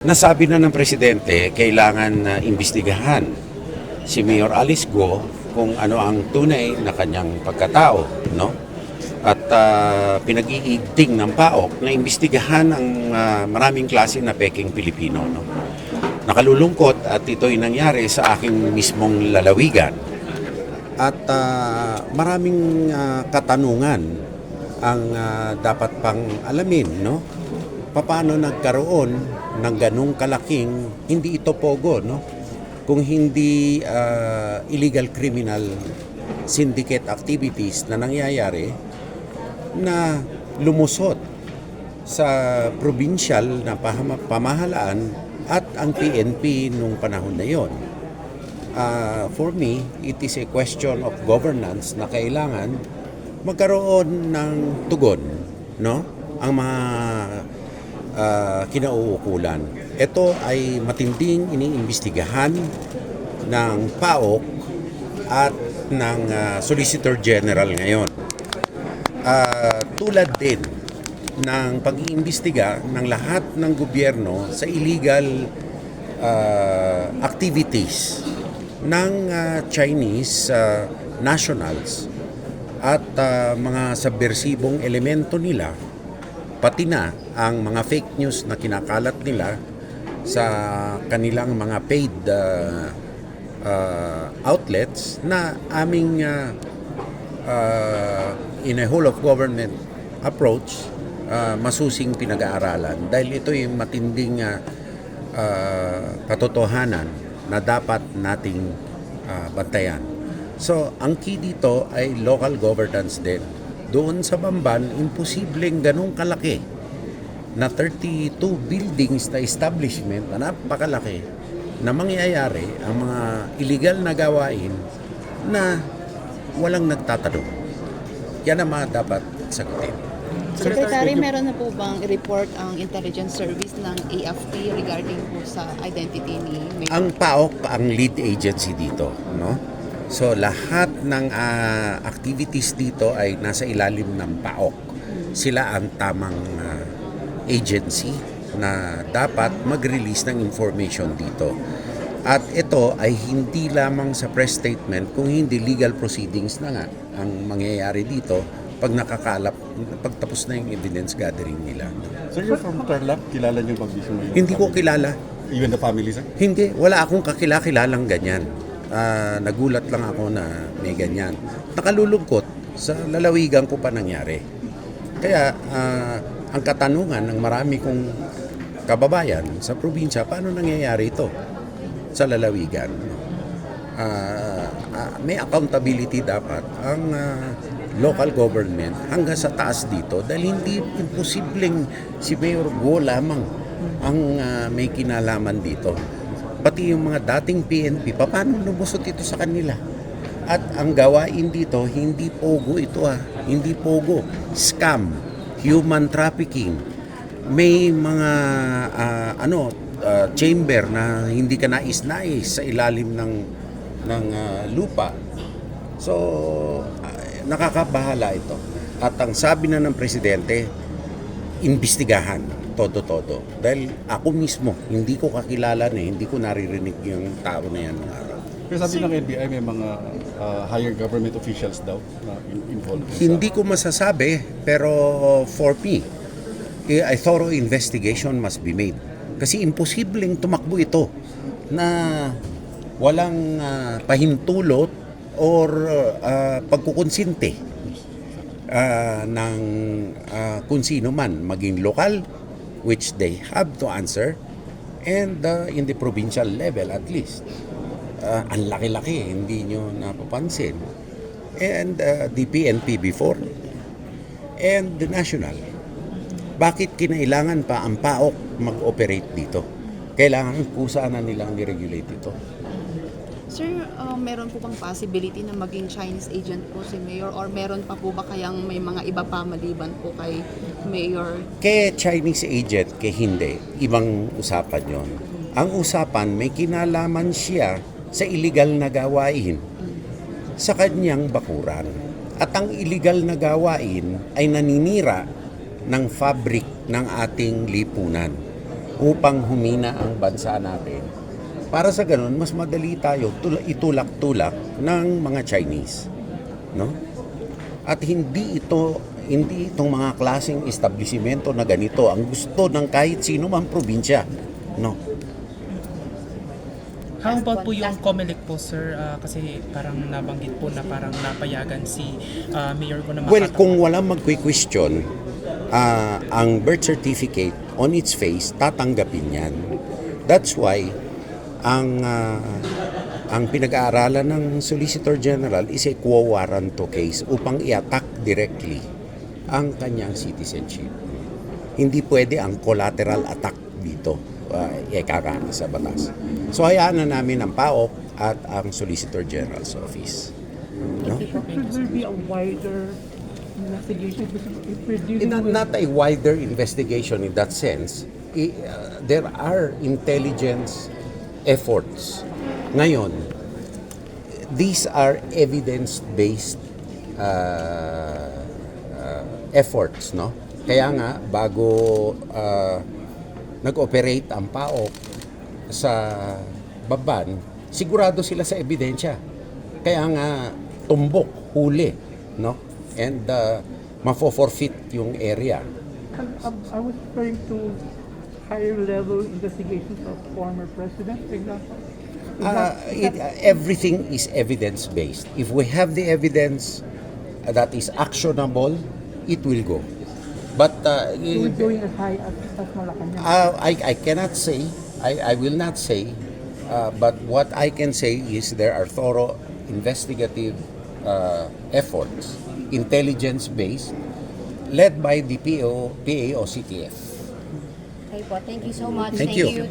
Nasabi na ng presidente, kailangan na imbestigahan si Mayor Alice Go kung ano ang tunay na kanyang pagkatao, no? At ah, pinag-iigting ng PAOK na imbestigahan ang ah, maraming klase na peking Pilipino, no? Nakalulungkot at ito'y nangyari sa aking mismong lalawigan. At ah, maraming ah, katanungan ang ah, dapat pang alamin, no? Paano nagkaroon ng ganong kalaking hindi ito pogo, no? Kung hindi ah, illegal criminal syndicate activities na nangyayari na lumusot sa provincial na pamahalaan at ang PNP nung panahon na yon. Ah, for me, it is a question of governance na kailangan magkaroon ng tugon, no? Ang mga ah, kinauukulan. Ito ay matinding iniimbestigahan ng PAOK at ng ah, Solicitor General ngayon. Ah, tulad din ng pag-iimbestiga ng lahat ng gobyerno sa illegal ah, activities ng ah, Chinese ah, nationals at ah, mga subversibong elemento nila pati na ang mga fake news na kinakalat nila sa kanilang mga paid ah, ah, outlets na aming ah, ah, in a whole of government approach ah, masusing pinag-aaralan dahil ito yung matinding ah, ah, katotohanan na dapat nating ah, bantayan. So, ang key dito ay local governance din. Doon sa Bamban, imposibleng ganong kalaki na 32 buildings na establishment na napakalaki na mangyayari ang mga illegal na gawain na walang nagtatanong. Yan ang mga dapat sagutin. Secretary, meron na po bang report ang intelligence service ng AFP regarding po sa identity ni Mayor? Ang PAOK ang lead agency dito, no? So lahat ng ah, activities dito ay nasa ilalim ng PAOK. Sila ang tamang ah, agency na dapat mag-release ng information dito. At ito ay hindi lamang sa press statement kung hindi legal proceedings na nga ang mangyayari dito pag nakakalap, pagtapos na yung evidence gathering nila. Sir, you're from Tarlac. Kilala niyo bang mismo Hindi ko kilala. Even the family, sir? Hindi, wala akong kakilakilalang ganyan. Ah, nagulat lang ako na may ganyan. Nakalulungkot sa lalawigan ko pa nangyari. Kaya ah, ang katanungan ng marami kong kababayan sa probinsya, paano nangyayari ito sa lalawigan? Ah, ah, may accountability dapat ang ah, local government hanggang sa taas dito dahil hindi imposibleng si Mayor Go lamang ang ah, may kinalaman dito. Pati yung mga dating PNP, paano lumusot ito sa kanila? At ang gawain dito, hindi pogo ito ah. Hindi pogo. Scam. Human trafficking. May mga ah, ano ah, chamber na hindi ka nais-nais sa ilalim ng ng ah, lupa. So, ah, nakakabahala ito. At ang sabi na ng presidente, imbestigahan todo-todo. Dahil ako mismo, hindi ko kakilala na, hindi ko naririnig yung tao na yan ng araw. Pero sabi ng NBI, may mga uh, higher government officials daw na in- involved. sa- Hindi ko masasabi, pero for me, eh, a thorough investigation must be made. Kasi imposibleng tumakbo ito na walang ah, pahintulot or ah, pagkukonsinte ah, ng ah, kung sino man, maging lokal, which they have to answer, and ah, in the provincial level at least. Ah, ang laki-laki, hindi nyo napapansin. And ah, the PNP before, and the national. Bakit kinailangan pa ang PAOK mag-operate dito? Kailangan kusa na nilang ni-regulate ito. Sir, uh, meron po bang possibility na maging Chinese agent po si Mayor or meron pa po ba kayang may mga iba pa maliban po kay Mayor? Kay Chinese agent, kay hindi, ibang usapan yon. Ang usapan, may kinalaman siya sa illegal na gawain sa kanyang bakuran. At ang illegal na gawain ay naninira ng fabric ng ating lipunan. upang humina ang bansa natin. Para sa ganun, mas madali tayo tul- itulak-tulak ng mga Chinese. No? At hindi ito hindi itong mga klaseng establishmento na ganito ang gusto ng kahit sino mang probinsya. No. How about po yung COMELEC po, sir? Ah, kasi parang nabanggit po na parang napayagan si ah, Mayor ko na Well, kung walang magque-question, ah, ang birth certificate on its face, tatanggapin yan. That's why, ang ah, ang pinag-aaralan ng Solicitor General is a quo warranto case upang i-attack directly ang kanyang citizenship. Hindi pwede ang collateral attack dito, uh, ikakana sa batas. So hayaan na namin ang PAOK at ang Solicitor General's Office. No? Should there be a wider investigation? Not, a wider investigation in that sense. I- uh, there are intelligence efforts. Ngayon, these are evidence-based uh, uh, efforts, no? Kaya nga, bago uh, nag-operate ang PAOK sa Baban, sigurado sila sa ebidensya. Kaya nga, tumbok, huli, no? And uh, mafo-forfeit yung area. Um, I was referring to higher level investigations of former presidents, for example. Is Uh, that- is it, that- everything is evidence-based. If we have the evidence that is actionable, it will go. But uh, so we're going as high as, as Malacanang. Uh, I, I cannot say, I, I will not say, uh, but what I can say is there are thorough investigative uh, efforts, intelligence-based, led by the PO, PAO CTF. Okay po, thank you so much. Thank you.